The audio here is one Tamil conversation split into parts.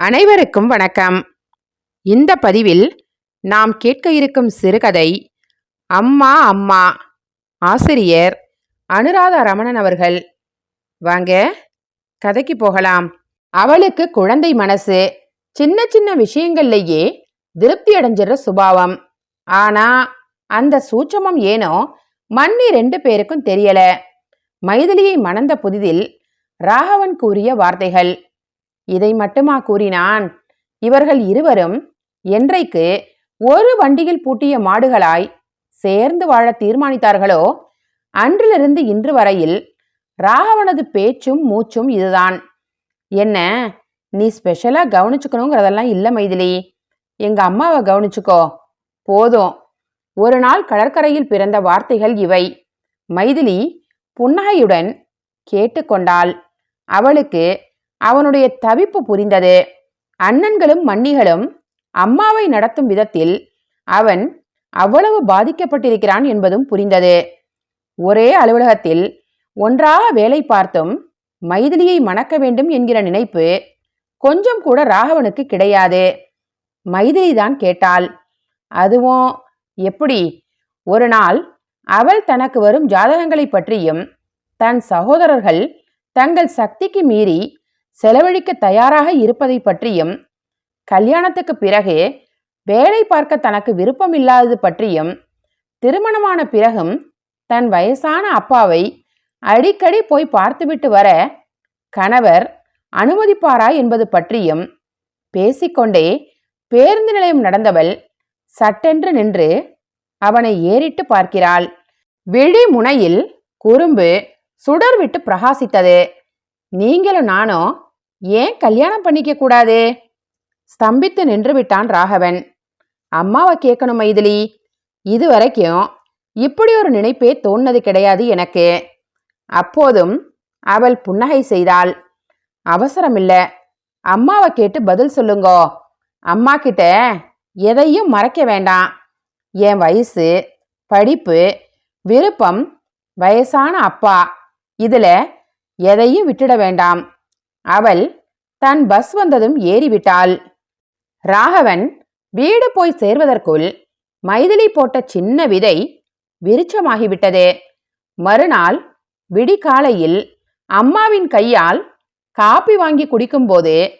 அனைவருக்கும் வணக்கம். இந்த பதிவில் நாம் கேட்க இருக்கும் சிறுகதை அம்மா அம்மா ஆசிரியர் அனுராதா ரமணன் அவர்கள். வாங்க கதைக்கு போகலாம். அவளுக்கு குழந்தை மனசு சின்ன சின்ன விஷயங்கள்லேயே திருப்தி அடைஞ்சிடுற சுபாவம். ஆனா அந்த சூட்சமம் ஏனோ மண்ணி ரெண்டு பேருக்கும் தெரியல. மைதிலியை மணந்த புதிதில் ராகவன் கூறிய வார்த்தைகள் இதை மட்டுமா கூறினான்? இவர்கள் இருவரும் என்றைக்கு ஒரு வண்டியில் பூட்டிய மாடுகளாய் சேர்ந்து வாழ தீர்மானித்தார்களோ அன்றிலிருந்து இன்று வரையில் ராகவனது பேச்சும் மூச்சும் இதுதான். என்ன நீ ஸ்பெஷலா கவனிச்சுக்கணுங்கிறதெல்லாம் இல்லை மைதிலி. எங்க அம்மாவை கவனிச்சுக்கோ. போதும். ஒரு நாள் கடற்கரையில் பிறந்த வார்த்தைகள் இவை. மைதிலி புன்னகையுடன் கேட்டுக்கொண்டாள். அவளுக்கு அவனுடைய தவிப்பு புரிந்தது. அண்ணன்களும் மன்னிகளும் அம்மாவை நடத்தும் விதத்தில் அவன் அவ்வளவு பாதிக்கப்பட்டிருக்கிறான் என்பதும் புரிந்தது. ஒரே அலுவலகத்தில் ஒன்றாக வேலை பார்த்தும் மைதிலியை மணக்க வேண்டும் என்கிற நினைப்பு கொஞ்சம் கூட ராகவனுக்கு கிடையாது. மைதிலி தான் கேட்டாள். அதுவும் எப்படி? ஒரு நாள் அவள் தனக்கு வரும் ஜாதகங்களை பற்றியும் தன் சகோதரர்கள் தங்கள் சக்திக்கு மீறி செலவழிக்க தயாராக இருப்பதை பற்றியும் கல்யாணத்துக்கு பிறகு வேலை பார்க்க தனக்கு விருப்பம் இல்லாதது பற்றியும் திருமணமான பிறகும் தன் வயசான அப்பாவை அடிக்கடி போய் பார்த்துவிட்டு வர கணவர் அனுமதிப்பாரா என்பது பற்றியும் பேசிக்கொண்டே பேருந்து நிலையம் நடந்தவள் சட்டென்று நின்று அவனை ஏறிட்டு பார்க்கிறாள். விழி முனையில் குறும்பு சுடர்விட்டு பிரகாசித்தது. நீங்களும் நானும் ஏன் கல்யாணம் பண்ணிக்க கூடாது? ஸ்தம்பித்து நின்று விட்டான் ராகவன். அம்மாவை கேட்கணும் மைதிலி இதுவரைக்கும் இப்படி ஒரு நினைப்பே தோணுனது கிடையாது எனக்கு. அப்போதும் அவள் புன்னகை செய்தாள். அவசரமில்ல. அம்மாவை கேட்டு பதில் சொல்லுங்கோ. அம்மா கிட்ட எதையும் மறைக்க வேண்டாம். என் வயசு படிப்பு விருப்பம் வயசான அப்பா. இதில் எதையும் விட்டுட வேண்டாம். அவள் தன் பஸ் வந்ததும் ஏறிவிட்டாள். ராகவன் வீடு போய் சேர்வதற்குள் மைதிலி போட்ட சின்ன விதை விருச்சமாகிவிட்டது மறுநாள் விடிகாலையில் அம்மாவின் கையால் காப்பி வாங்கி குடிக்கும்போது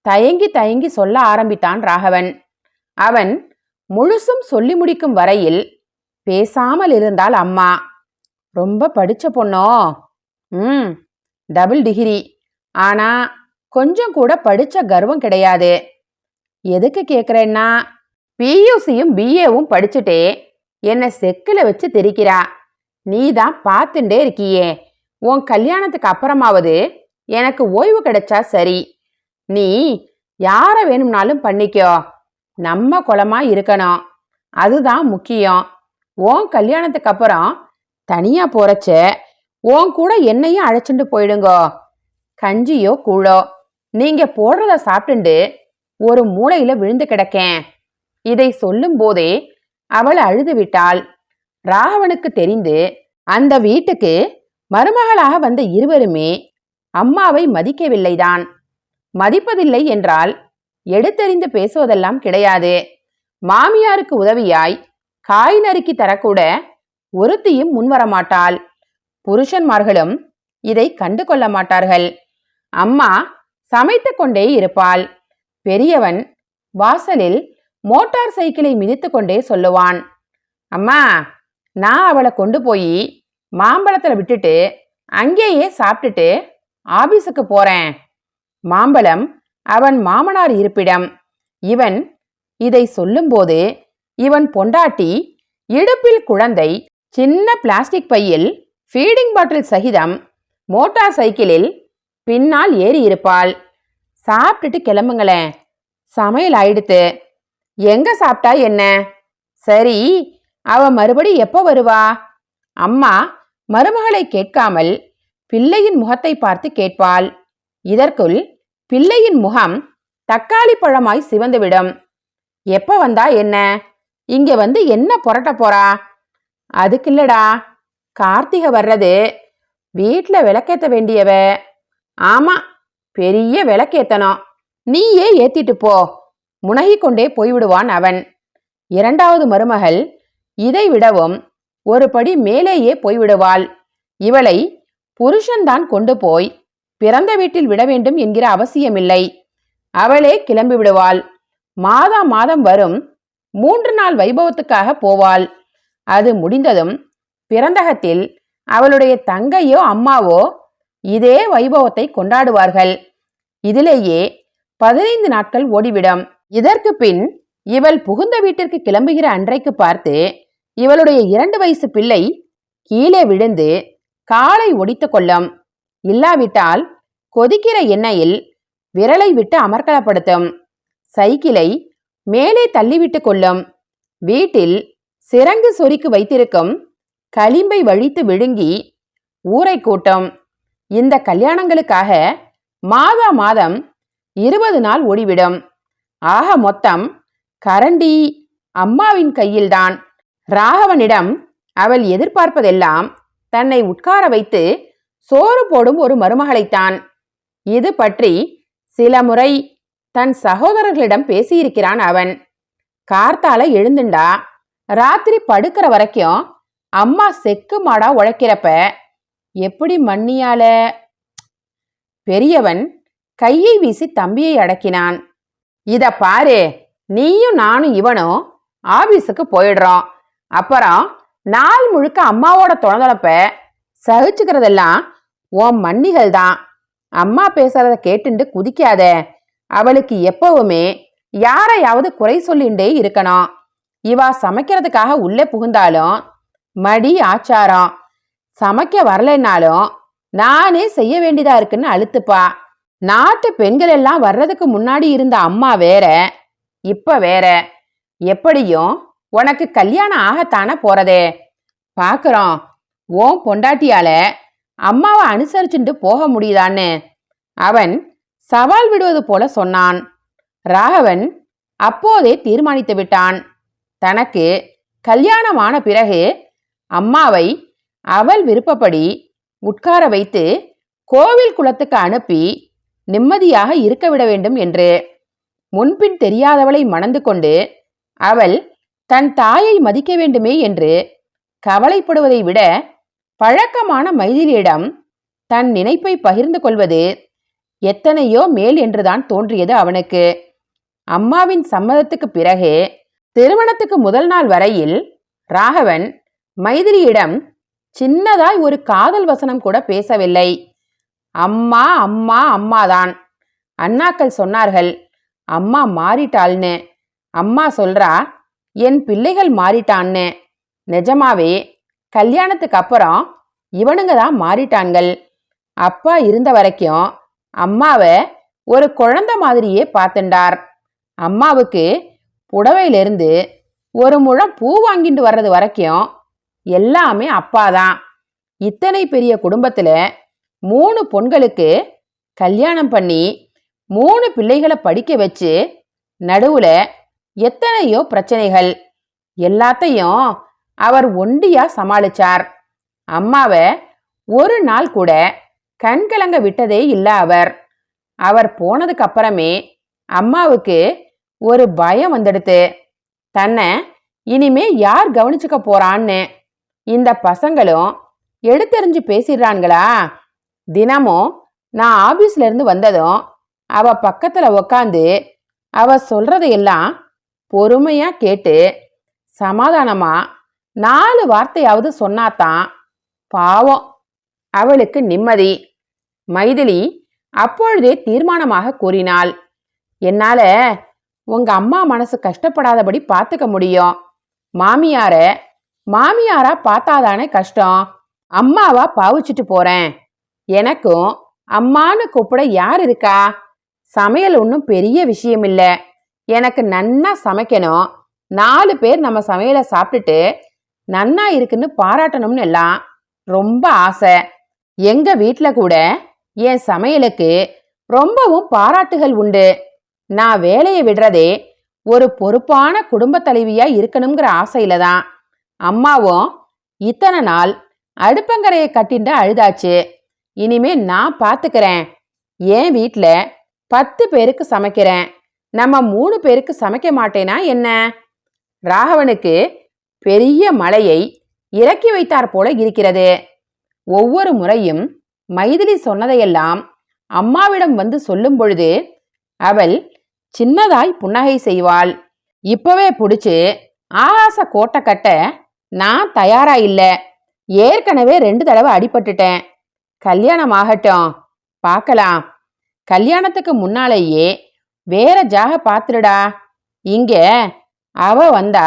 தயங்கி தயங்கி சொல்ல ஆரம்பித்தான் ராகவன். அவன் முழுசும் சொல்லி முடிக்கும் வரையில் பேசாமல் இருந்தாள் அம்மா. ரொம்ப படிச்ச பொண்ணோ? ம் டபுள் டிகிரி. ஆனா கொஞ்சம் கூட படிச்ச கர்வம் கிடையாது. எதுக்கு கேக்குறேன்னா பியூசியும் பிஏவும் படிச்சுட்டே என்னை செக்கில் வச்சு தெரிக்கிறா. நீ தான் பார்த்துட்டே இருக்கியே. உன் கல்யாணத்துக்கு அப்புறமாவது எனக்கு ஓய்வு கிடைச்சா சரி. நீ யாரை வேணும்னாலும் பண்ணிக்கோ. நம்ம குலமா இருக்கணும். அதுதான் முக்கியம். உன் கல்யாணத்துக்கு அப்புறம் தனியாக போறச்ச உன் கூட என்னையும் அழைச்சிட்டு போயிடுங்கோ. கஞ்சியோ கூழோ. நீங்க போடுறத சாப்பிட்டுண்டு ஒரு மூளையில விழுந்து கிடக்கேன். இதை சொல்லும் போதே அவள் அழுது விட்டாள் ராகவனுக்கு தெரிந்து அந்த வீட்டுக்கு மருமகளாக வந்த இருவருமே அம்மாவை மதிக்கவில்லைதான். மதிப்பதில்லை என்றால் எடுத்தறிந்து பேசுவதெல்லாம் கிடையாது. மாமியாருக்கு உதவியாய் காய் நறுக்கி தரக்கூட ஒருத்தியும் முன்வரமாட்டாள். புருஷன்மார்களும் இதை கண்டு கொள்ள மாட்டார்கள். அம்மா சமைத்து கொண்டே இருப்பாள். பெரியவன் வாசலில் மோட்டார் சைக்கிளை மிதித்து கொண்டே சொல்லுவான் அம்மா நான் அவளை கொண்டு போய் மாம்பழத்தில் விட்டுட்டு அங்கேயே சாப்பிட்டுட்டு ஆபீஸுக்கு போறேன். மாம்பழம் அவன் மாமனார் இருப்பிடம். இவன் இதை சொல்லும்போது இவன் பொண்டாட்டி இடுப்பில் குழந்தை சின்ன பிளாஸ்டிக் பையில் ஃபீடிங் பாட்டில் சகிதம் மோட்டார் சைக்கிளில் பின்னால் ஏறி இருப்பாள். சாப்பிட்டுட்டு கிளம்புங்களேன் சமையல் ஆயிடுத்து. எங்க சாப்பிட்டா என்ன? சரி அவ மறுபடி எப்போ வருவா? அம்மா மருமகளை கேட்காமல் பிள்ளையின் முகத்தை பார்த்து கேட்பாள். இதற்குள் பிள்ளையின் முகம் தக்காளி பழமாய் சிவந்துவிடும். எப்ப வந்தா என்ன? இங்க வந்து என்ன புரட்ட போறா? அதுக்கில்லடா. கார்த்திகை வர்றது. வீட்டில் விளக்கேற்ற வேண்டியவ. ஆமா பெரிய விளக்கேத்தணும் நீயே ஏத்திட்டு போ. முனகிக்கொண்டே போய்விடுவான் அவன். இரண்டாவது மருமகள் இதை விடவும் ஒரு படி மேலேயே போய்விடுவாள். இவளை புருஷன்தான் கொண்டு போய் பிறந்த வீட்டில் விட வேண்டும் என்கிற அவசியமில்லை. அவளே கிளம்பி விடுவாள். மாதா மாதம் வரும். மூன்று நாள் வைபவத்துக்காக போவாள். அது முடிந்ததும் பிறந்தகத்தில் அவளுடைய தங்கையோ அம்மாவோ இதே வைபவத்தை கொண்டாடுவார்கள். இதிலேயே பதினைந்து நாட்கள் ஓடிவிடும். இதற்கு பின் இவள் புகுந்த வீட்டிற்கு கிளம்புகிற அன்றைக்கு பார்த்து இவளுடைய இரண்டு வயசு பிள்ளை கீழே விழுந்து காலை ஒடித்து கொள்ளும். இல்லாவிட்டால் கொதிக்கிற எண்ணெயில் விரலை விட்டு அமர்க்கலப்படுத்தும். சைக்கிளை மேலே தள்ளிவிட்டு கொள்ளும். வீட்டில் சிறங்கு சொறிக்கு வைத்திருக்கும் களிம்பை வழித்து விழுங்கி ஊரை கூட்டம். இந்த கல்யாணங்களுக்காக மாதா மாதம் இருபது நாள் ஓடிவிடும். ஆக மொத்தம் கரண்டி அம்மாவின் கையில்தான். ராகவனிடம் அவள் எதிர்பார்ப்பதெல்லாம் தன்னை உட்கார வைத்து சோறு போடும் ஒரு மருமகளைத்தான். இது பற்றி சில முறை தன் சகோதரர்களிடம் பேசியிருக்கிறான் அவன். கார்த்தால எழுந்துண்டா. ராத்திரி படுக்கிற வரைக்கும் அம்மா செக்கு மாடா உழைக்கிறப்ப எப்படி மண்ணியால பெரியவன் கையை வீசி தம்பியை அடக்கினான். இத பாரு நீயும் நானும் இவனும் ஆபீஸுக்கு போயிடுறோம். அப்புறம் நாள் முழுக்க அம்மாவோட தொணதொழப்ப சகிச்சுக்கிறதெல்லாம் உன் மன்னிகள் தான். அம்மா பேசுறத கேட்டுண்டு குதிக்காத. அவளுக்கு எப்பவுமே யாரையாவது குறை சொல்லிண்டே இருக்கணும். இவா சமைக்கிறதுக்காக உள்ளே புகுந்தாலும் மடி ஆச்சாரம். சமைக்க வரலைன்னாலும் நானே செய்ய வேண்டியதா இருக்குன்னு அழுத்துப்பா. நாட்டு பெண்கள் எல்லாம் வர்றதுக்கு முன்னாடி இருந்த அம்மா வேற இப்ப வேற. எப்படியும் உனக்கு கல்யாணம் ஆகத்தானே போறதே. பாக்குறோம் ஓன் பொண்டாட்டியால அம்மாவை அனுசரிச்சுட்டு போக முடியுதான்னு. அவன் சவால் விடுவது போல சொன்னான். ராகவன் அப்போதே தீர்மானித்து விட்டான். தனக்கு கல்யாணமான பிறகு அம்மாவை அவள் விருப்பப்படி உட்கார வைத்து கோவில் குளத்துக்கு அனுப்பி நிம்மதியாக இருக்க விட வேண்டும் என்று முன்பின் தெரியாதவளை மணந்து கொண்டு அவள் தன் தாயை மதிக்க வேண்டுமே என்று கவலைப்படுவதை விட பழக்கமான மைதிலியிடம் தன் நினைப்பை பகிர்ந்து கொள்வது எத்தனையோ மேல் என்றுதான் தோன்றியது அவனுக்கு. அம்மாவின் சம்மதத்துக்கு பிறகு திருமணத்துக்கு முதல் நாள் வரையில் ராகவன் மைதிலியிடம் சின்னதாய் ஒரு காதல் வசனம் கூட பேசவில்லை. அம்மா அம்மா அம்மாதான். அண்ணாக்கள் சொன்னார்கள் அம்மா மாறிட்டாள்னு. அம்மா சொல்றா என் பிள்ளைகள் மாறிட்டான்னு. நிஜமாவே கல்யாணத்துக்கு அப்புறம் இவனுங்க தான் மாறிட்டான்கள். அப்பா இருந்த வரைக்கும் அம்மாவை ஒரு குழந்தை மாதிரியே பார்த்துண்டார். அம்மாவுக்கு புடவையிலிருந்து ஒரு முழம் பூ வாங்கிட்டு வர்றது வரைக்கும் எல்லாமே அப்பா தான் இத்தனை பெரிய குடும்பத்தில் மூணு பொண்களுக்கு கல்யாணம் பண்ணி மூணு பிள்ளைகளை படிக்க வச்சு நடுவுல எத்தனையோ பிரச்சனைகள். எல்லாத்தையும் அவர் ஒண்டியா சமாளிச்சார். அம்மாவை ஒரு நாள் கூட கண்கலங்க விட்டதே இல்லை அவர். அவர் போனதுக்கு அப்புறமே அம்மாவுக்கு ஒரு பயம் வந்துடுத்து. தன்னை இனிமே யார் கவனிச்சுக்க போறான்னு இந்த பசங்களும் எடுத்தெறிஞ்சு பேசிடுறான்களா தினமும் நான் ஆபீஸ்ல இருந்து வந்ததும் அவ பக்கத்துல உக்காந்து அவ சொல்றதையெல்லாம் பொறுமையா கேட்டு சமாதானமா நாலு வார்த்தையாவது சொன்னாதான் பாவம். அவளுக்கு நிம்மதி. மைதிலி அப்பொழுதே தீர்மானமாக கூறினாள். என்னால உங்க அம்மா மனசு கஷ்டப்படாதபடி பார்த்துக்க முடியும். மாமியார மாமியாரா பார்த்தாதானே கஷ்டம்? அம்மாவா பாவிச்சிட்டு போறேன். எனக்கும் அம்மான்னு கூப்பிட யார் இருக்கா? சமையல் ஒன்றும் பெரிய விஷயம் இல்லை. எனக்கு நன்னா சமைக்கணும். நாலு பேர் நம்ம சமையலை சாப்பிட்டுட்டு நன்னா இருக்குன்னு பாராட்டணும்னு எல்லாம் ரொம்ப ஆசை. எங்க வீட்டில் கூட என் சமையலுக்கு ரொம்பவும் பாராட்டுகள் உண்டு. நான் வேலையை விடுறதே ஒரு பொறுப்பான குடும்ப தலைவியா இருக்கணுங்கிற ஆசையில தான். அம்மாவும் இத்தனை நாள் அடுப்பங்கரையை கட்டிண்டு அழுதாச்சு. இனிமே நான் பார்த்துக்கிறேன் என் வீட்டில் பத்து பேருக்கு சமைக்கிறேன். நம்ம மூணு பேருக்கு சமைக்க மாட்டேனா என்ன? ராகவனுக்கு பெரிய மலையை இறக்கி வைத்தாற் போல இருக்கிறது. ஒவ்வொரு முறையும் மைதிலி சொன்னதையெல்லாம் அம்மாவிடம் வந்து சொல்லும் பொழுது அவள் சின்னதாய் புன்னகை செய்வாள். இப்பவே பிடிச்சு ஆகாச கோட்டை கட்ட நான் தயாரா இல்லை. ஏற்கனவே ரெண்டு தடவை அடிபட்டுட்டேன். கல்யாணம் ஆகட்டும். பார்க்கலாம் கல்யாணத்துக்கு முன்னாலேயே வேற ஜாக பாத்துடுடா இங்க அவ வந்தா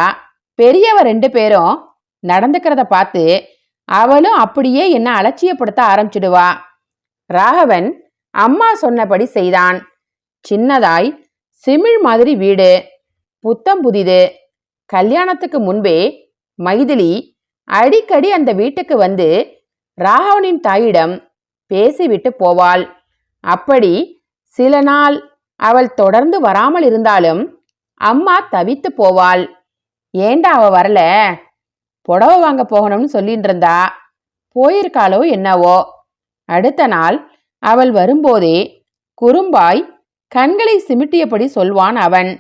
பெரியவ ரெண்டு பேரும் நடந்துக்கிறத பார்த்து அவளும் அப்படியே என்ன அலட்சியப்படுத்த ஆரம்பிச்சிடுவா. ராகவன் அம்மா சொன்னபடி செய்தான். சின்னதாய் சிமிழ் மாதிரி வீடு. புத்தம் புதிது. கல்யாணத்துக்கு முன்பே மைதிலி அடிக்கடி அந்த வீட்டுக்கு வந்து ராகவனின் தாயிடம் பேசிவிட்டு போவாள். அப்படி சில நாள் அவள் தொடர்ந்து வராமல் இருந்தாலும் அம்மா தவித்து போவாள். ஏண்டா அவ வரல? புடவை வாங்க போகணும்னு சொல்லிட்டு இருந்தா போயிருக்காளோ என்னவோ? அடுத்த நாள் அவள் வரும்போதே குறும்பாய் கண்களை சிமிட்டியபடி சொல்வான் அவன்.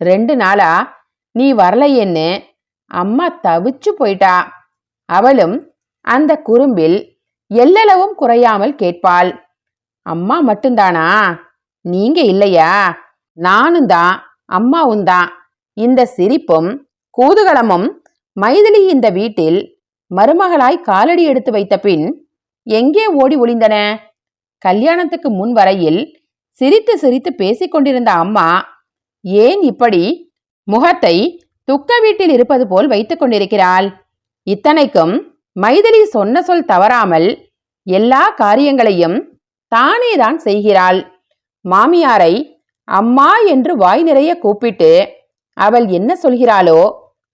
ரெண்டு நாளா நீ வரலையேன்னு அம்மா தவிச்சு போயிட்டா. அவளும் அந்த குறும்பில் எல்லளவும் குறையாமல் கேட்பாள். அம்மா மட்டும்தானா? நீங்க இல்லையா? நானும் தான் அம்மாவும் தான். இந்த சிரிப்பும் கூதுகலமும் மைதிலி இந்த வீட்டில் மருமகளாய் காலடி எடுத்து வைத்த பின் எங்கே ஓடி ஒளிந்தன? கல்யாணத்துக்கு முன் வரையில் சிரித்து சிரித்து பேசிக்கொண்டிருந்த அம்மா ஏன் இப்படி? முகத்தை துக்க வீட்டில் இருப்பது போல் வைத்துக் கொண்டிருக்கிறாள். இத்தனைக்கும் மைதிலி சொன்ன சொல் தவறாமல் எல்லா காரியங்களையும் தானேதான் செய்கிறாள். மாமியாரை அம்மா என்று வாய் நிறைய கூப்பிட்டு அவள் என்ன சொல்கிறாளோ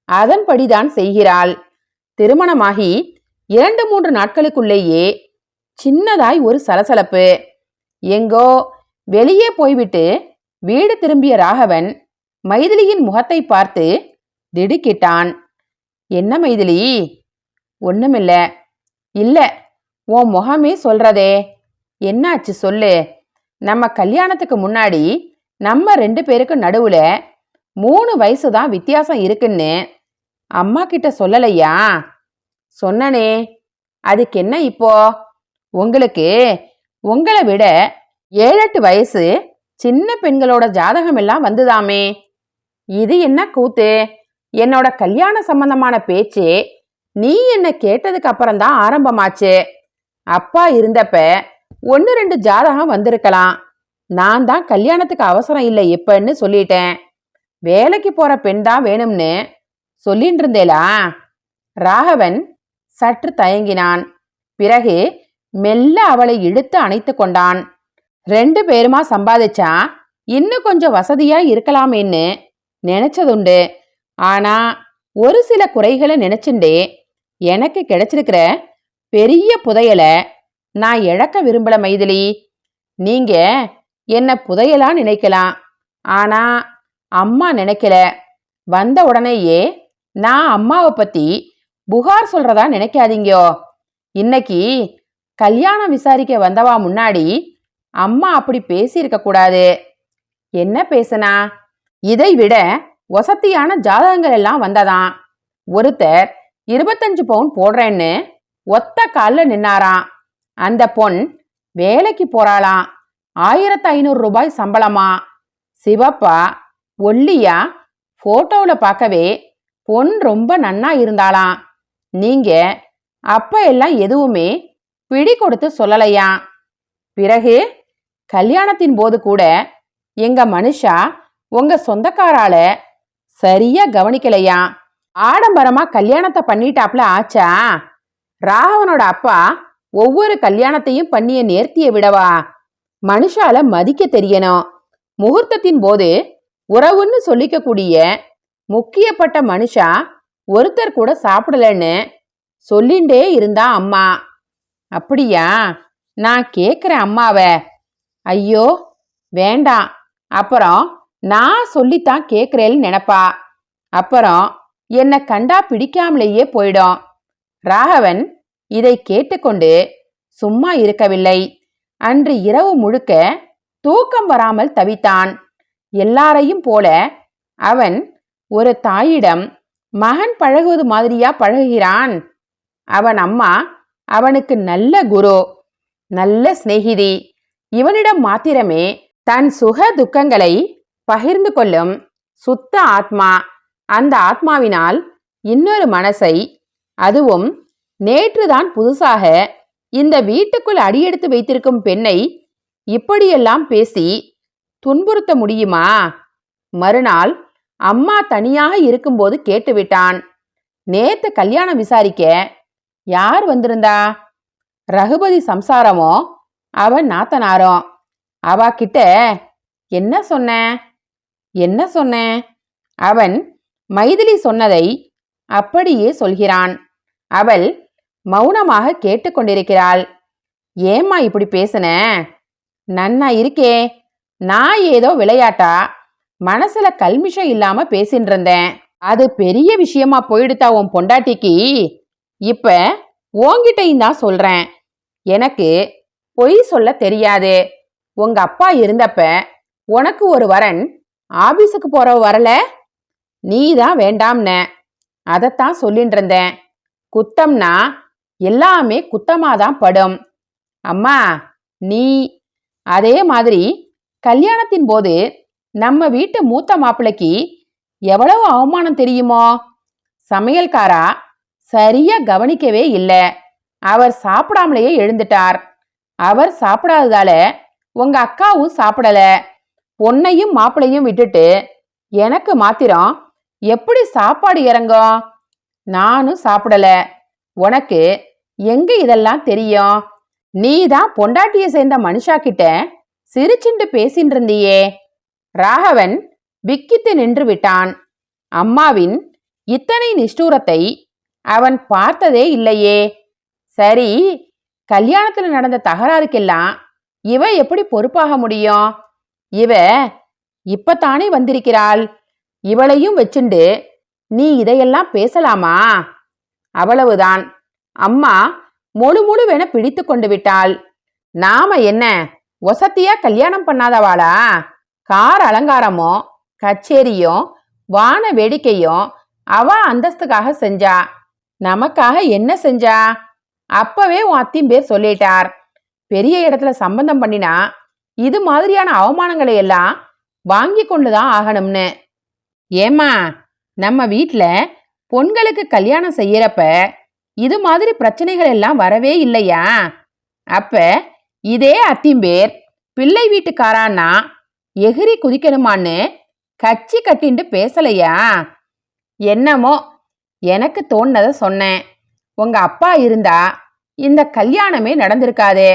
அதன்படிதான் செய்கிறாள். திருமணமாகி இரண்டு மூன்று நாட்களுக்குள்ளேயே சின்னதாய் ஒரு சலசலப்பு. எங்கோ வெளியே போய்விட்டு வீடு திரும்பிய ராகவன் மைதிலியின் முகத்தை பார்த்து திடுக்கிட்டான். என்ன மைதிலி? ஒண்ணுமில்ல. இல்ல உன் முகமே சொல்றதே. என்னாச்சு சொல்லு. நம்ம கல்யாணத்துக்கு முன்னாடி நம்ம ரெண்டு பேருக்கு நடுவுல மூணு வயசு தான் வித்தியாசம் இருக்குன்னு அம்மா கிட்ட சொல்லலையா? சொன்னனே. அதுக்கு என்ன இப்போ? உங்களுக்கு உங்களை விட ஏழெட்டு வயசு சின்ன பெண்களோட ஜாதகம் எல்லாம் வந்துதாமே. இது என்ன கூத்து? என்னோட கல்யாண சம்பந்தமான பேச்சு நீ என்ன கேட்டதுக்கு அப்புறம் தான் ஆரம்பமாச்சு. அப்பா இருந்தப்ப ஒன்று ரெண்டு ஜாதகம் வந்திருக்கலாம். நான் தான் கல்யாணத்துக்கு அவசரம் இல்லை இப்பன்னு சொல்லிட்டேன். வேலைக்கு போற பெண் தான் வேணும்னு சொல்லிட்டு இருந்தேலா ராகவன் சற்று தயங்கினான். பிறகு மெல்ல அவளை இழுத்து அணைத்து கொண்டான். ரெண்டு பேருமா சம்பாதிச்சா இன்னும் கொஞ்சம் வசதியா இருக்கலாமேன்னு நினைச்சதுண்டு. ஆனா ஒரு சில குறைகளை நினைச்சுண்டே எனக்கு கிடைச்சிருக்கிற பெரிய புதையலை நான் இழக்க விரும்பல மைதிலி. நீங்க என்ன புதையலா நினைக்கலாம். ஆனா அம்மா நினைக்கல. வந்த உடனேயே நான் அம்மாவை பத்தி புகார் சொல்றதா நினைக்காதீங்கோ. இன்னைக்கு கல்யாணம் விசாரிக்க வந்தவா முன்னாடி அம்மா அப்படி பேசியிருக்க கூடாது. என்ன பேசுனா? இதை விட வசதியான ஜாதகங்கள் எல்லாம் வந்ததாம். ஒருத்தர் இருபத்தஞ்சு பவுன் போடுறேன்னு ஒத்த காலில் நின்னாராம். அந்த பொண் வேலைக்கு போறாளாம். ஆயிரத்து ஐநூறு ரூபாய் சம்பளமா? சிவப்பா? ஒல்லியா? போட்டோவில் பார்க்கவே பொன் ரொம்ப நன்னா இருந்தாளாம். நீங்க அப்ப எல்லாம் எதுவுமே பிடி கொடுத்து சொல்லலையா பிறகு கல்யாணத்தின் போது கூட எங்க மனுஷா உங்க சொந்தக்காரால சரியா கவனிக்கலையா? ஆடம்பரமா கல்யாணத்தை பண்ணிட்டாப்ல ஆச்சா? ராகவனோட அப்பா ஒவ்வொரு கல்யாணத்தையும் பண்ணிய நேர்த்திய விடவா? மனுஷால மதிக்க தெரியணும். முகூர்த்தத்தின் போது உறவுன்னு சொல்லிக்கக்கூடிய முக்கியப்பட்ட மனுஷா ஒருத்தர் கூட சாப்பிடலன்னு சொல்லிண்டே இருந்தா அம்மா. அப்படியா? நான் கேட்குறேன் அம்மாவை. ஐயோ வேண்டாம். அப்புறம் நான் சொல்லித்தான் கேட்குறேன்னு நினைப்பா. அப்புறம் என்னை கண்டா பிடிக்காமலேயே போயிடும். ராகவன் இதை கேட்டுக்கொண்டு சும்மா இருக்கவில்லை. அன்று இரவு முழுக்க தூக்கம் வராமல் தவித்தான். எல்லாரையும் போல அவன் ஒரு தாயிடம் மகன் பழகுவது மாதிரியா பழகுகிறான். அவன் அம்மா அவனுக்கு நல்ல குரு நல்ல சிநேகிதி. இவனிடம் மாத்திரமே தன் சுக துக்கங்களை பகிர்ந்து கொள்ளும் சுத்த ஆத்மா அந்த ஆத்மாவினால் இன்னொரு மனசை அதுவும் நேற்றுதான் புதுசாக இந்த வீட்டுக்குள் அடியெடுத்து வைத்திருக்கும் பெண்ணை இப்படியெல்லாம் பேசி துன்புறுத்த முடியுமா? மறுநாள் அம்மா தனியாக இருக்கும்போது கேட்டுவிட்டான். நேத்து கல்யாணம் விசாரிக்க யார் வந்திருந்தா? ரகுபதி சம்சாரமோ? அவன் நாத்தனாரோ? அவ கிட்ட என்ன சொன்ன? என்ன சொன்ன அவன் மைதிலி சொன்னதை அப்படியே சொல்கிறான். அவள் மௌனமாக கேட்டுக்கொண்டிருக்கிறாள். ஏம்மா இப்படி பேசுன? நன்னா இருக்கே நான் ஏதோ விளையாட்டா? மனசுல கல்மிஷம் இல்லாம பேசின்னு இருந்தேன் அது பெரிய விஷயமா போயிடுதா உன் பொண்டாட்டிக்கு? இப்ப உன்கிட்டயும் தான் சொல்றேன். எனக்கு பொய் சொல்ல தெரியாது. உங்க அப்பா இருந்தப்ப உனக்கு ஒரு வரன் ஆபீஸுக்கு போறவ வரல? நீ தான் வேண்டாம்ன. அதைத்தான் சொல்லிட்டு இருந்தேன் குத்தம்னா எல்லாமே குத்தமாதான் படும். அம்மா நீ அதே மாதிரி கல்யாணத்தின் போது நம்ம வீட்டு மூத்த மாப்பிள்ளைக்கு எவ்வளவு அவமானம் தெரியுமோ? சமையல்காரா சரியா கவனிக்கவே இல்லை. அவர் சாப்பிடாமலேயே எழுந்துட்டார். அவர் சாப்பிடாததால உங்க அக்காவும் சாப்பிடல. பொண்ணையும் மாப்பிளையும் விட்டுட்டு எனக்கு மாத்திரம் எப்படி சாப்பாடு இறங்கும் நானும் சாப்பிடல. உனக்கு எங்க இதெல்லாம் தெரியும்? நீ தான் பொண்டாட்டிய சேர்ந்த மனுஷா கிட்ட சிரிச்சுண்டு பேசின்னு இருந்தியே ராகவன் விக்கித்து நின்று விட்டான். அம்மாவின் இத்தனை நிஷ்டூரத்தை அவன் பார்த்ததே இல்லையே. சரி கல்யாணத்துல நடந்த தகராறுக்கெல்லாம் இவ எப்படி பொறுப்பாக முடியும்? இவ இப்பத்தானே வந்திருக்கிறாள்? இவளையும் வச்சுண்டு நீ இதையெல்லாம் பேசலாமா? அவ்வளவுதான். அம்மா முழு முழுவென பிடித்து கொண்டு விட்டாள். நாம என்ன ஒசத்தியா கல்யாணம் பண்ணாதவாளா? கார் அலங்காரமும் கச்சேரியும் வான வேடிக்கையும் அவ அந்தஸ்துக்காக செஞ்சா. நமக்காக என்ன செஞ்சா? அப்பவே உன் அத்தின் பேர் சொல்லிட்டார். பெரிய இடத்துல சம்பந்தம் பண்ணினா இது மாதிரியான அவமானங்களை எல்லாம் வாங்கி கொண்டுதான் ஆகணும்னு. ஏமா நம்ம வீட்டில் பொண்களுக்கு கல்யாணம் செய்யறப்ப இது மாதிரி பிரச்சனைகள் எல்லாம் வரவே இல்லையா? அப்ப இதே அத்திம்பேர் பிள்ளை வீட்டுக்காரான்னா எகிரி குதிக்கணுமான்னு கச்சி கட்டிண்டு பேசலையா? என்னமோ எனக்கு தோணதை சொன்னேன். உங்க அப்பா இருந்தா இந்த கல்யாணமே நடந்திருக்காதே.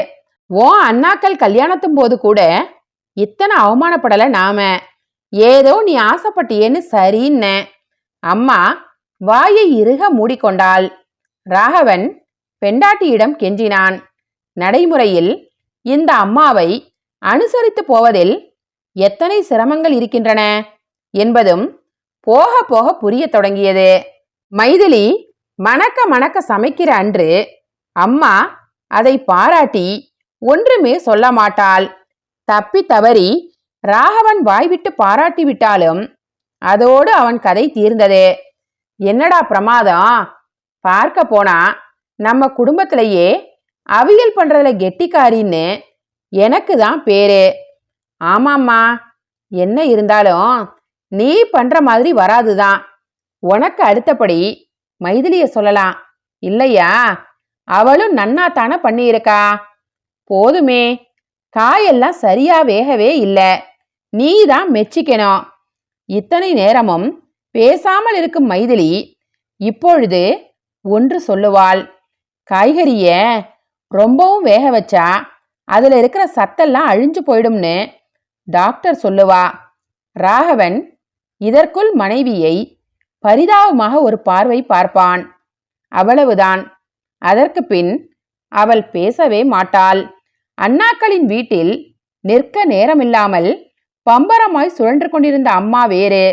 ஓ அண்ணாக்கள் கல்யாணத்தும் போது கூட இத்தனை அவமானப்படலை நாம. ஏதோ நீ ஆசைப்பட்டியேன்னு சரின்ன. அம்மா வாயை இறுக மூடிக்கொண்டாள். ராகவன் பெண்டாட்டியிடம் கெஞ்சினான். நடைமுறையில் இந்த அம்மாவை அனுசரித்து போவதில் எத்தனை சிரமங்கள் இருக்கின்றன என்பதும் போக போக புரியத் தொடங்கியது. மைதிலி மணக்க மணக்க சமைக்கிற அன்று அம்மா அதை பாராட்டி ஒன்றுமே சொல்ல மாட்டாள். தப்பி தவறி ராகவன் வாய்விட்டு பாராட்டி விட்டாலும் அதோடு அவன் கதை தீர்ந்தது. என்னடா பிரமாதம்? பார்க்க போனா நம்ம குடும்பத்திலேயே அவியல் பண்றதுல கெட்டிக்காரின்னு எனக்கு தான் பேரு. ஆமாம்மா என்ன இருந்தாலும் நீ பண்ற மாதிரி வராதுதான். உனக்கு அடுத்தபடி மைதிலிய சொல்லலாம். இல்லையா? அவளும் நன்னா தானே பண்ணியிருக்கா. போதுமே. காயெல்லாம் சரியா வேகவே இல்லை. நீ தான் மெச்சிக்கணும். இத்தனை நேரமும் பேசாமல் இருக்கும் மைதிலி இப்பொழுது ஒன்று சொல்லுவாள். காய்கறிய ரொம்பவும் வேக வச்சா அதில் இருக்கிற சத்தெல்லாம் அழிஞ்சு போயிடும்னு டாக்டர் சொல்லுவா. ராகவன் இதற்குள் மனைவியை பரிதாபமாக ஒரு பார்வை பார்ப்பான். அவ்வளவுதான். அதற்கு பின் அவள் பேசவே மாட்டாள். அண்ணாக்களின் வீட்டில் நிற்க நேரமில்லாமல் பம்பரமாய் சுழன்று கொண்டிருந்த அம்மா வேறு.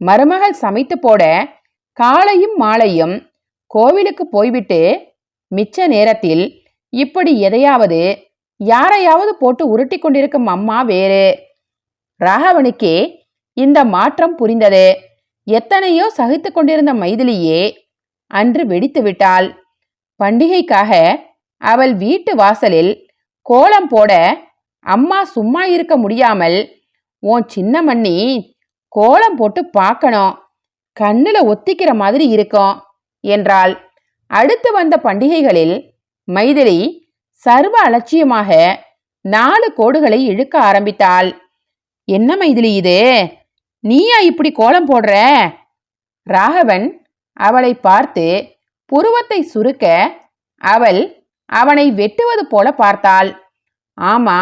மருமகள் சமைத்து போட காலையும் மாலையும் கோவிலுக்கு போய்விட்டு மிச்ச நேரத்தில் இப்படி எதையாவது யாரையாவது போட்டு உருட்டி கொண்டிருக்கும் அம்மா வேறு. ராகவனுக்கே இந்த மாற்றம் புரிந்தது. எத்தனையோ சகித்து கொண்டிருந்த மைதிலியே அன்று வெடித்து விட்டாள் பண்டிகைக்காக அவள் வீட்டு வாசலில் கோலம் போட அம்மா சும்மா இருக்க முடியாமல் உன் சின்ன மண்ணி கோலம் போட்டு பார்க்கணும். கண்ணில் ஒத்திக்கிற மாதிரி இருக்கும் என்றாள். அடுத்து வந்த பண்டிகைகளில் மைதிலி சர்வ அலட்சியமாக நாலு கோடுகளை இழுக்க ஆரம்பித்தாள். என்ன மைதிலி இது? நீயா இப்படி கோலம் போடுற? ராகவன் அவளை பார்த்து புருவத்தை சுருக்க அவள் அவனை வெட்டுவது போல பார்த்தாள். ஆமா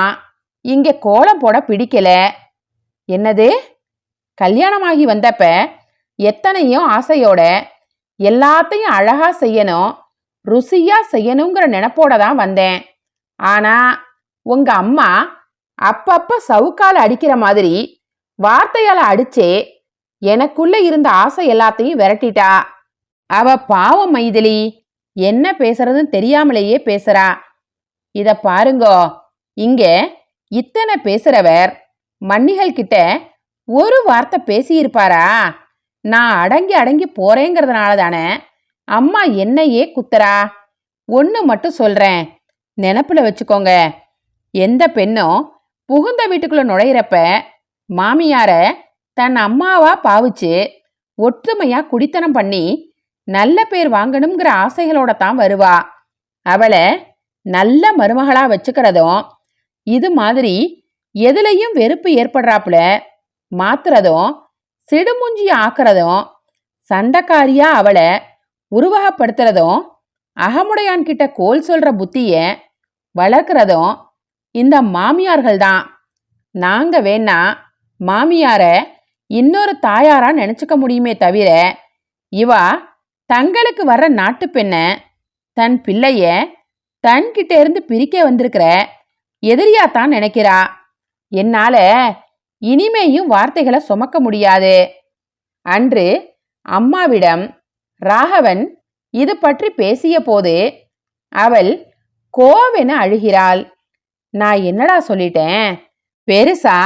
இங்க கோலம் போட பிடிக்கல. என்னது? கல்யாணமாகி வந்தப்ப எத்தனையோ ஆசையோட எல்லாத்தையும் அழகா செய்யணும் ருசியா செய்யணுங்கிற நினப்போட தான் வந்தேன். ஆனா உங்க அம்மா அப்பப்ப சவுக்கால் அடிக்கிற மாதிரி வார்த்தையால அடிச்சே எனக்குள்ள இருந்த ஆசை எல்லாத்தையும் விரட்டிட்டா. அவ பாவம் மைதிலி. என்ன பேசுறதுன்னு தெரியாமலேயே பேசுறா. இத பாருங்கோ. இங்க இத்தனை பேசுறவர் மன்னிகள் கிட்ட ஒரு வார்த்தை பேசியிருப்பாரா? நான் அடங்கி அடங்கி போறேங்கிறதுனால தானே அம்மா என்னையே குத்துறா. ஒன்று மட்டும் சொல்றேன். நினப்பில் வச்சுக்கோங்க. எந்த பெண்ணும் புகுந்த வீட்டுக்குள்ள நுழையிறப்ப மாமியார தன் அம்மாவா பாவிச்சு ஒற்றுமையா குடித்தனம் பண்ணி நல்ல பேர் வாங்கணுங்கிற ஆசைகளோட தான் வருவா. அவளை நல்ல மருமகளா வச்சுக்கிறதும் இது மாதிரி எதுலையும் வெறுப்பு ஏற்படுறாப்புல மாத்துறதும் சிடுமுஞ்சி ஆக்குறதும் சண்டைக்காரியா அவளை உருவகப்படுத்துறதும் அகமுடையான் கிட்ட கோல் சொல்ற புத்திய வளர்க்குறதும் இந்த மாமியார்கள் தான் நாங்க வேணா மாமியார இன்னொரு தாயாரா நினைச்சுக்க முடியுமே தவிர இவா தங்களுக்கு வர்ற நாட்டு பெண்ணை தன் பிள்ளைய தன்கிட்ட இருந்து பிரிக்க வந்திருக்கிற எதிரியா தான் நினைக்கிறா? என்னால இனிமேயும் வார்த்தைகளை சுமக்க முடியாது. அன்று அம்மாவிடம் ராகவன் இது பற்றி பேசிய போது அவள் கோவென அழுகிறாள். நான் என்னடா சொல்லிட்டேன்? பெருசா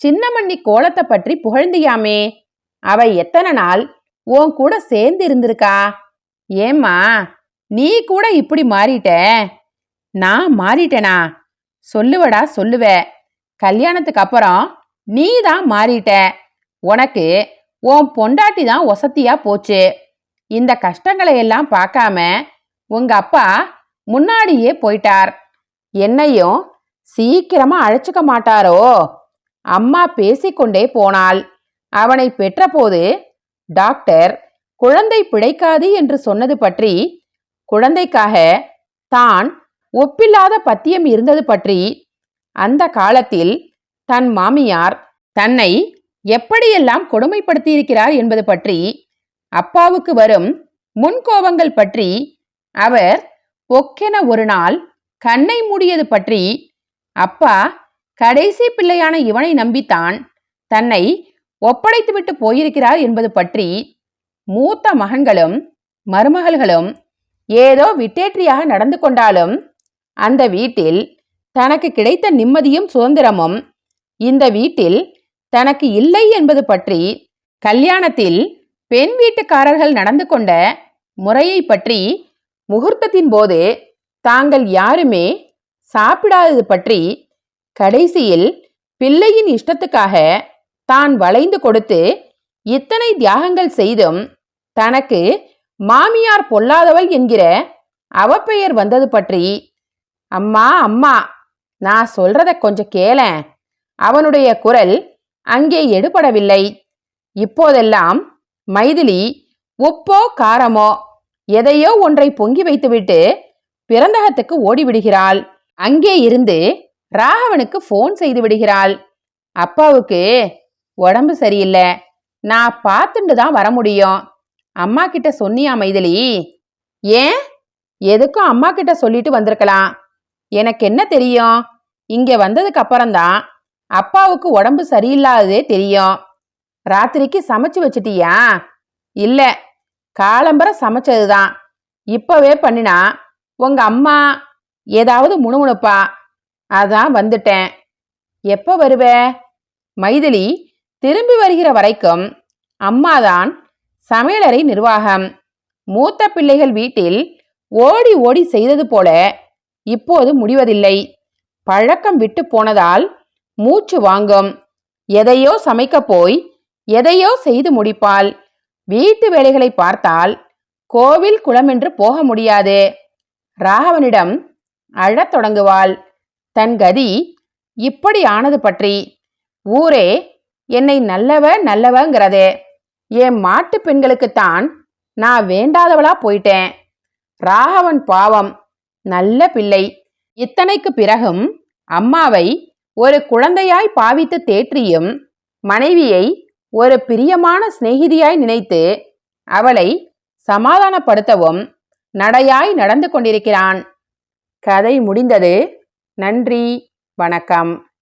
சின்னமண்ணி கோலத்தை பற்றி புகழ்ந்தியாமே? அவ எத்தனை நாள் உன் கூட சேர்ந்து இருந்திருக்கா? ஏம்மா நீ கூட இப்படி மாறிட்ட நான் மாறிட்டேனா? சொல்லுவடா சொல்லுவ. கல்யாணத்துக்கு அப்புறம் நீ தான் மாறிட்ட. உனக்கு உன் பொண்டாட்டி தான் ஒசத்தியா போச்சு. இந்த கஷ்டங்களை எல்லாம் பார்க்காம உங்க அப்பா முன்னாடியே போயிட்டார். என்னையும் சீக்கிரமா அழைச்சிக்க மாட்டாரோ? அம்மா பேசிக்கொண்டே போனாள். அவனை பெற்றபோது டாக்டர் குழந்தை பிழைக்காது என்று சொன்னது பற்றி குழந்தைக்காக தான் ஒப்பில்லாத பத்தியம் இருந்தது பற்றி அந்த காலத்தில் தன் மாமியார் தன்னை எப்படியெல்லாம் கொடுமைப்படுத்தியிருக்கிறார் என்பது பற்றி அப்பாவுக்கு வரும் முன்கோபங்கள் பற்றி அவர் பொக்கென ஒரு நாள் கண்ணை மூடியது பற்றி அப்பா கடைசி பிள்ளையான இவனை நம்பித்தான் தன்னை ஒப்படைத்துவிட்டு போயிருக்கிறார் என்பது பற்றி மூத்த மகன்களும் மருமகள்களும் ஏதோ விட்டேற்றியாக நடந்து கொண்டாலும் அந்த வீட்டில் தனக்கு கிடைத்த நிம்மதியும் சுதந்திரமும் இந்த வீட்டில் தனக்கு இல்லை என்பது பற்றி கல்யாணத்தில் பெண் வீட்டுக்காரர்கள் நடந்து கொண்ட முறையை பற்றி முகூர்த்தத்தின் போது தாங்கள் யாருமே சாப்பிடாதது பற்றி கடைசியில் பிள்ளையின் இஷ்டத்துக்காக தான் வளைந்து கொடுத்து இத்தனை தியாகங்கள் செய்தும் தனக்கு மாமியார் பொல்லாதவள் என்கிற அவப்பெயர் வந்தது பற்றி அம்மா அம்மா நான் சொல்றத கொஞ்சம் கேளேன் அவனுடைய குரல் அங்கே எடுபடவில்லை. இப்போதெல்லாம் மைதிலி உப்போ காரமோ எதையோ ஒன்றை பொங்கி வைத்துவிட்டு பிறந்தகத்துக்கு ஓடிவிடுகிறாள். அங்கே இருந்து ராகவனுக்கு ஃபோன் செய்து விடுகிறாள். அப்பாவுக்கு உடம்பு சரியில்லை. நான் பார்த்துட்டு தான் வர முடியும். அம்மா கிட்ட சொன்னியா மைதிலி? ஏன்? எதுக்கும் அம்மா கிட்ட சொல்லிட்டு வந்திருக்கலாம். எனக்கு என்ன தெரியும்? இங்க வந்ததுக்கு அப்புறம்தான் அப்பாவுக்கு உடம்பு சரியில்லாததே தெரியும். ராத்திரிக்கு சமைச்சு வச்சிட்டியா? இல்ல. சமைச்சது சமைச்சதுதான் இப்பவே பண்ணினா உங்க அம்மா ஏதாவது முணுமுணுப்பா. அதான் வந்துட்டேன். எப்போ வருவே? மைதிலி திரும்பி வருகிற வரைக்கும் அம்மாதான் சமையலறை நிர்வாகம். மூத்த பிள்ளைகள் வீட்டில் ஓடி ஓடி செய்தது போல இப்போது முடிவதில்லை. பழக்கம் விட்டு போனதால் மூச்சு வாங்கும். எதையோ சமைக்கப் போய் எதையோ செய்து முடிப்பாள். வீட்டு வேலைகளை பார்த்தால் கோவில் குளமென்று போக முடியாது. ராகவனிடம் அழத் தொடங்குவாள். தன் கதி இப்படி ஆனது பற்றி ஊரே என்னை நல்லவ நல்லவங்கிறதே. என் மாட்டு பெண்களுக்குத்தான் நான் வேண்டாதவளா போயிட்டேன். ராகவன் பாவம் நல்ல பிள்ளை. இத்தனைக்கு பிறகும் அம்மாவை ஒரு குழந்தையாய் பாவித்து தேற்றியும் மனைவியை ஒரு பிரியமான சிநேகிதியாய் நினைத்து அவளை சமாதானப்படுத்தவும் நடையாய் நடந்து கொண்டிருக்கிறான். கதை முடிந்தது. நன்றி. வணக்கம்.